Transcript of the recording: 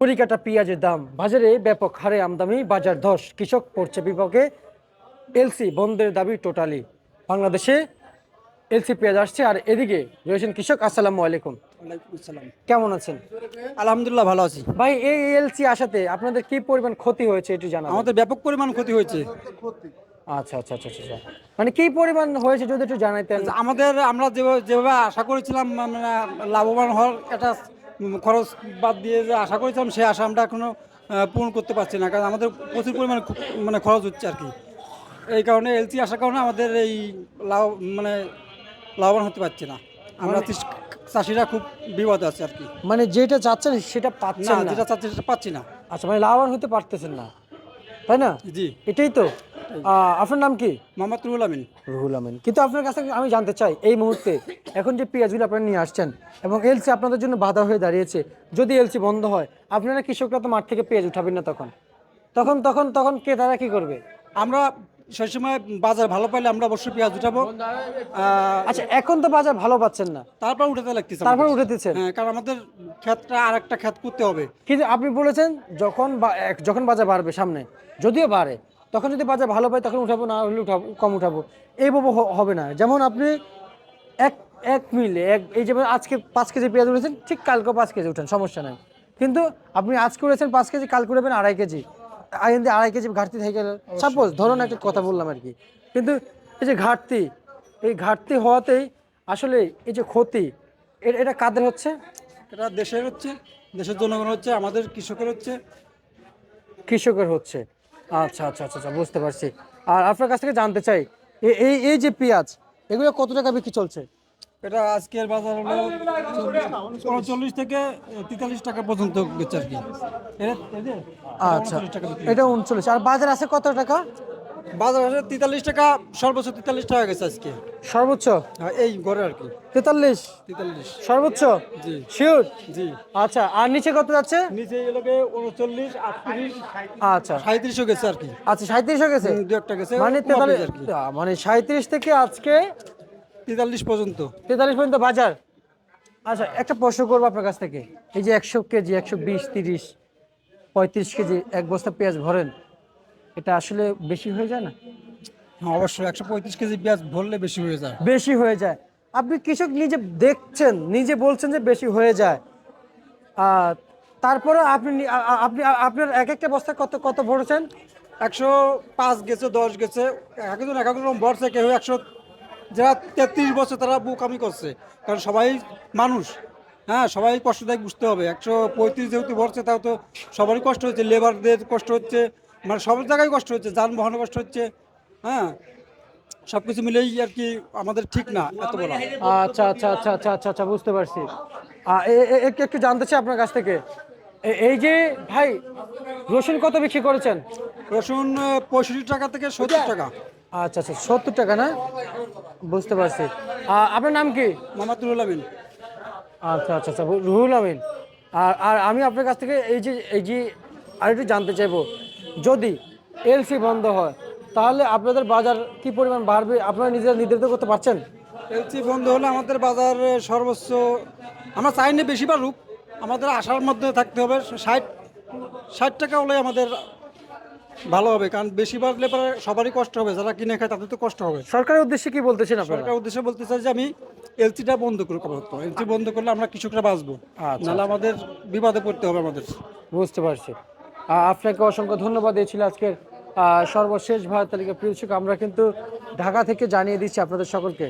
কুড়ি কাটা পেঁয়াজের দাম বাজারে ব্যাপক হারে আমদানি বাজার ধস কৃষক পড়ছে বিপক্ষে। এলসি বন্ধের দাবি টোটালি। বাংলাদেশে এলসি পেঁয়াজ আসছে আর এদিকে রয়েছেন কৃষক আসসালামু আলাইকুম। কেমন আছেন? আলহামদুলিল্লাহ ভালো আছি। ভাই এই এলসি আসাতে আপনাদের কি পরিমাণ ক্ষতি হয়েছে একটু জানা আমাদের ব্যাপক পরিমাণ ক্ষতি হয়েছে। আচ্ছা আচ্ছা আচ্ছা আচ্ছা আচ্ছা। মানে কি পরিমাণ হয়েছে যদি একটু জানাইতেন? আমাদের আমরা যেভাবে যেভাবে আশা করেছিলাম মানে লাভবান হওয়ার একটা খরচ বাদ দিয়ে যে আশা করেছিলাম সেই আশা আমরা এখনও পূরণ করতে পারছি না। কারণ আমাদের প্রচুর পরিমাণে মানে খরচ হচ্ছে আর কি। এই কারণে এলসি আসার কারণে আমাদের এই লাভ মানে লাভবান হতে পারছি না। আমরা চাষিরা খুব বিপদে আছে আর কি। মানে যেটা চাচ্ছেন সেটা না পাচ্ছেন না যেটা চাচ্ছি সেটা পাচ্ছি না। আচ্ছা মানে লাভবান হতে পারতেছেন না। তাই না? জি। এটাই তো। আপনার নাম কি? মোহাম্মদ রুহুল আমিন। রুহুল আমিন। কিন্তু আপনার কাছে আমি জানতে চাই এই মুহূর্তে এখন যে পেঁয়াজগুলো আপনারা নিয়ে আসছেন এবং এলসি আপনাদের জন্য বাধা হয়ে দাঁড়িয়েছে যদি এলসি বন্ধ হয় আপনারা কৃষকরা তো মাঠ থেকে পেঁয়াজ উঠাবেন না তখন। তখন তখন তখন কে তারা কি করবে? আমরা সেই সময় বাজার ভালো পাইলে আমরা অবশ্যই পেঁয়াজ উঠাবো। আচ্ছা এখন তো বাজার ভালো পাচ্ছেন না। তারপর উঠাতে লাগতেছে তারপর। উঠেতেছেন? হ্যাঁ কারণ আমাদের ক্ষেতটা আর একটা ক্ষেত করতে হবে। কিন্তু আপনি বলেছেন যখন বা- এক- যখন বাজার বাড়বে সামনে যদিও বাড়ে তখন যদি বাজার ভালো পাই তখন উঠাবো না হলে উঠাবো কম উঠাবো। এইভাবে হবে না। যেমন আপনি এক এক মিলে এক এই যেমন আজকে পাঁচ কেজি পেঁয়াজ উঠেছেন ঠিক কালকে পাঁচ কেজি উঠেন সমস্যা নাই। কিন্তু আপনি আজকে উঠেছেন পাঁচ কেজি কালকে উঠবেন আড়াই কেজি। আইন আড়াই কেজি ঘাটতি থেকে গেলে সাপোজ ধরুন একটা কথা বললাম আর কি। কিন্তু এই যে ঘাটতি এই ঘাটতি হওয়াতেই আসলে এই যে ক্ষতি এটা কাদের হচ্ছে? এটা দেশের হচ্ছে দেশের জনগণ হচ্ছে আমাদের কৃষকের হচ্ছে। কৃষকের হচ্ছে। আচ্ছা আচ্ছা আচ্ছা আচ্ছা বুঝতে পারছি। আর আপনার কাছ থেকে জানতে চাই এই এই যে পেঁয়াজ এগুলো কত টাকা বিক্রি চলছে? এটা আজকের বাজার হলো উনচল্লিশ থেকে তেতাল্লিশ টাকা পর্যন্ত কি। আচ্ছা 39 টাকা বিক্রি। এটা উনচল্লিশ। আর বাজার আছে কত টাকা? বাজার আছে তেতাল্লিশ টাকা সর্বোচ্চ তেতাল্লিশ টাকা গেছে আজকে। সর্বোচ্চ? হ্যাঁ, এই ঘরে আর কি। তেতাল্লিশ? তেতাল্লিশ। সর্বোচ্চ? জি। শিওর জি। আচ্ছা আর নিচে কত যাচ্ছে? নিচে এলাকে উনচল্লিশ আটত্রিশ। আচ্ছা। সাঁত্রিশও গেছে আর কি। আচ্ছা সাঁত্রিশ হয়ে গেছে দু একটা গেছে মানে তেতাল্লিশ। মানে সাঁত্রিশ থেকে আজকে তেতাল্লিশ পর্যন্ত। তেতাল্লিশ পর্যন্ত বাজার? আচ্ছা একটা প্রশ্ন করব আপনার কাছ থেকে। এই যে একশো কেজি একশো বিশ তিরিশ পঁয়ত্রিশ কেজি এক বস্তা পেঁয়াজ ভরেন এটা আসলে বেশি হয়ে যায় না? হ্যাঁ অবশ্যই একশো পঁয়ত্রিশ কেজি পেঁয়াজ ভরলে বেশি হয়ে যায়। বেশি হয়ে যায়। আপনি কৃষক নিজে দেখছেন নিজে বলছেন যে বেশি হয়ে যায়। আর তারপরে আপনি আপনি আপনার এক একটা বস্তা কত কত ভরেছেন? একশো পাঁচ গেছে দশ গেছে। একজন এক এক রকম বর্ষে কেউ একশো যারা তেত্রিশ বছর তারা বুকামি করছে। কারণ সবাই মানুষ। হ্যাঁ সবাই কষ্ট কষ্টদায়ক বুঝতে হবে। একশো পঁয়ত্রিশ যেহেতু বর্ষে তাও তো সবারই কষ্ট হচ্ছে লেবারদের কষ্ট হচ্ছে। মানে সব জায়গায় কষ্ট হচ্ছে যানবাহনে কষ্ট হচ্ছে হ্যাঁ? সব কিছু মিলেই আর কি আমাদের ঠিক না এত বলা। আচ্ছা আচ্ছা আচ্ছা আচ্ছা আচ্ছা আচ্ছা বুঝতে পারছি। একটু একটু জানতে চাই আপনার কাছ থেকে। এই যে ভাই রসুন কত বিক্রি করেছেন? রসুন পঁয়ষট্টি টাকা থেকে সত্তর টাকা। আচ্ছা আচ্ছা সত্তর টাকা না? বুঝতে পারছি। আপনার নাম কি? মামাতুল আমিন। আচ্ছা আচ্ছা আচ্ছা রুহুল আমিন। আর আর আমি আপনার কাছ থেকে এই যে এই যে আর একটু জানতে চাইব। যদি এলসি বন্ধ হয় তাহলে আপনাদের বাজার কি পরিমাণ বাড়বে? আপনারা নিজেরা নির্ধারিত করতে পারছেন? এলসি বন্ধ হলে আমাদের বাজার সর্বোচ্চ আমরা চাই না বেশি বাড়ুক আমাদের আশার মধ্যে থাকতে হবে। ষাট ষাট টাকা হলে আমাদের ভালো হবে কারণ বেশি বাড়লে পরে সবারই কষ্ট হবে যারা কিনে খায় তাদের তো কষ্ট হবে। সরকারের উদ্দেশ্যে কি বলতেছেন আপনারা? সরকার উদ্দেশ্যে বলতে চাই যে আমি এলসিটা বন্ধ করুক আপাতত। এলসি বন্ধ করলে আমরা কৃষকরা বাঁচবো। আচ্ছা। নাহলে আমাদের বিপদে পড়তে হবে আমাদের। বুঝতে পারছি। আপনাকে অসংখ্য ধন্যবাদ, এই ছিল আজকের সর্বশেষ ভারত তালিকা প্রিয় আমরা কিন্তু ঢাকা থেকে জানিয়ে দিচ্ছি আপনাদের সকলকে।